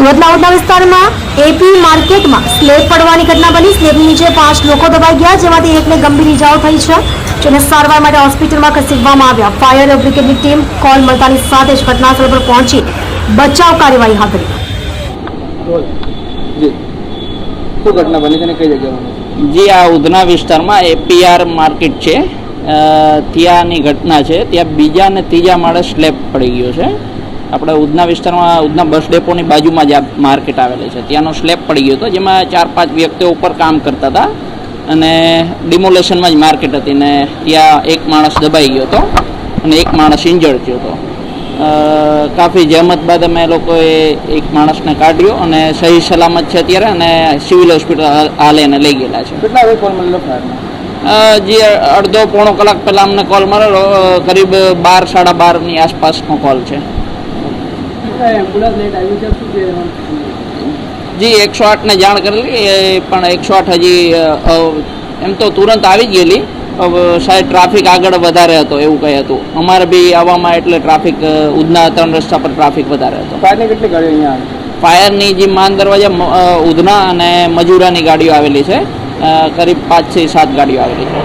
સુરતના ઉધના વિસ્તારમાં એપી માર્કેટમાં સ્લેબ પડવાની ઘટના બની. સ્લેબની નીચે પાંચ લોકો દબાઈ ગયા જેમાંથી એકને ગંભીર ઇજાઓ થઈ છે. જેને સારવાર માટે હોસ્પિટલમાં ખસેડવામાં આવ્યા. ફાયર બ્રિગેડની ટીમ કોલ મળતાની સાથે જ ઘટનાસ્થળ પર પહોંચી બચાવ કાર્યવાહી હાથ ધરી. જી. શું ઘટના બની છે ને કઈ જગ્યાએ જી આ ઉધના વિસ્તારમાં એપીઆર માર્કેટ છે. ત્યાંની ઘટના છે. ત્યાં બીજા અને ત્રીજા માળે સ્લેબ પડી ગયો છે. આપણે ઉધના વિસ્તારમાં ઉધના બસ ડેપોની બાજુમાં જ આ માર્કેટ આવેલી છે. ત્યાંનો સ્લેબ પડી ગયો હતો જેમાં ચાર પાંચ વ્યક્તિઓ ઉપર કામ કરતા હતા અને ડિમોલેશનમાં જ માર્કેટ હતી ને ત્યાં એક માણસ દબાઈ ગયો હતો અને એક માણસ ઇન્જર્ડ થયો હતો. કાફી જહેમત બાદ અમે લોકોએ એક માણસને કાઢ્યો અને સહી સલામત છે અત્યારે અને સિવિલ હોસ્પિટલ હાલે એને લઈ ગયેલા છે. કેટલા વાગે કોલ મળેલો જે અડધો પોણો કલાક પહેલાં અમને કોલ મળેલો કરીબ બાર સાડા બારની આસપાસનો કોલ છે એમ્બ્યુલન્સ લેટ આવ્યું છે શું છે જી એકસો આઠને જાણ કરેલી પણ એકસો આઠ હજી એમ તો તુરંત આવી જ ગયેલી સાહેબ ટ્રાફિક આગળ વધારે હતો એવું કંઈ હતું. અમારે બી આવવામાં એટલે ટ્રાફિક ઉધના ત્રણ રસ્તા પર ટ્રાફિક વધારે હતો. ફાયરની કેટલી ગાડીઓ અહીંયા ફાયરની જે માન દરવાજા ઉધના અને મજૂરાની ગાડીઓ આવેલી છે. કરીબ પાંચથી સાત ગાડીઓ આવેલી છે.